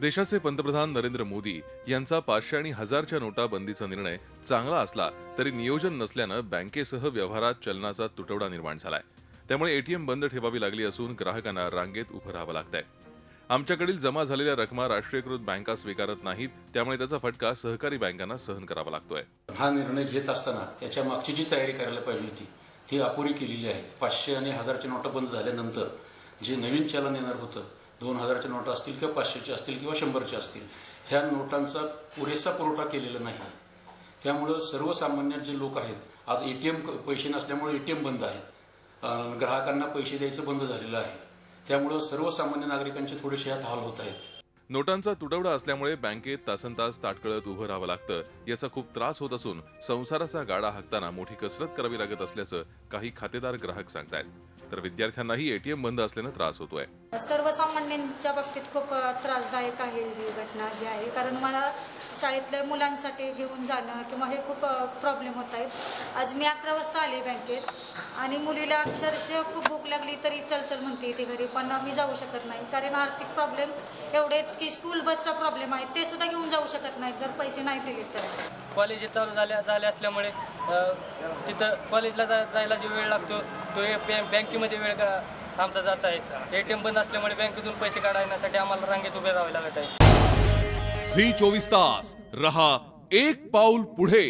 देशाचे पंतप्रधान नरेंद्र मोदी यांचा पाचशे आणि हजारच्या नोटा बंदीचा निर्णय चांगला असला तरी नियोजन नसल्यानं बँकेसह व्यवहारात चलनाचा तुटवडा निर्माण झालाय. त्यामुळे एटीएम बंद ठेवावी लागली असून ग्राहकांना रांगेत उभं राहावं लागतंय. आमच्याकडील जमा झालेल्या रकमा राष्ट्रीयकृत बँका स्वीकारत नाहीत त्यामुळे त्याचा फटका सहकारी बँकांना सहन करावा लागतोय. हा निर्णय घेत असताना त्याच्या मागची जी तयारी करायला पाहिजे होती ती अपुरी केलेली आहे. पाचशे आणि हजारच्या नोटा बंद झाल्यानंतर जे नवीन चलन येणार होतं दोन हजारच्या नोटा असतील किंवा पाचशेच्या असतील किंवा शंभरच्या असतील ह्या नोटांचा पुरेसा पुरवठा केलेला नाही. त्यामुळं सर्वसामान्य जे लोक आहेत आज एटीएम पैसे नसल्यामुळे एटीएम बंद आहेत. ग्राहकांना पैसे द्यायचं बंद झालेलं आहे. त्यामुळं सर्वसामान्य नागरिकांचे थोडेसे यात हाल होत आहेत. नोटांचा तुटवडा असल्यामुळे बँकेत तासन तास ताटकळत उभं राहावं लागतं. याचा खूप त्रास होत असून संसाराचा गाडा हाकताना मोठी कसरत करावी लागत असल्याचं काही खातेदार ग्राहक सांगतायत. तर विद्यार्थ्यांनाही एटीएम बंद असल्यानं त्रास होतोय. सर्वसामान्यांच्या बाबतीत खूप त्रासदायक आहे ही घटना जी आहे. कारण मला शाळेतल्या मुलांसाठी घेऊन जाणं किंवा हे खूप प्रॉब्लेम होत आहेत. आज मी अकरा वाजता आले बँकेत आणि मुलीला अक्षरशः खूप भूक लागली तरी चल चल म्हणते ती घरी पण मी जाऊ शकत नाही. कारण आर्थिक प्रॉब्लेम एवढे की स्कूल बसचा प्रॉब्लेम आहे. ते सुद्धा घेऊन जाऊ शकत नाहीत जर पैसे नाही दिले तर. कॉलेज चालू झाल्या झाले असल्यामुळे तिथं कॉलेजला जा जायला जो वेळ लागतो तो हे बॅ- बँकेमध्ये वेळ का आमचा जात आहे? ए टी एम बंद असल्यामुळे बँकेतून पैसे काढण्यासाठी आम्हाला रांगेत उभे राहावे लागत आहे. झी चोवीस तास रहा एक पाऊल पुढे.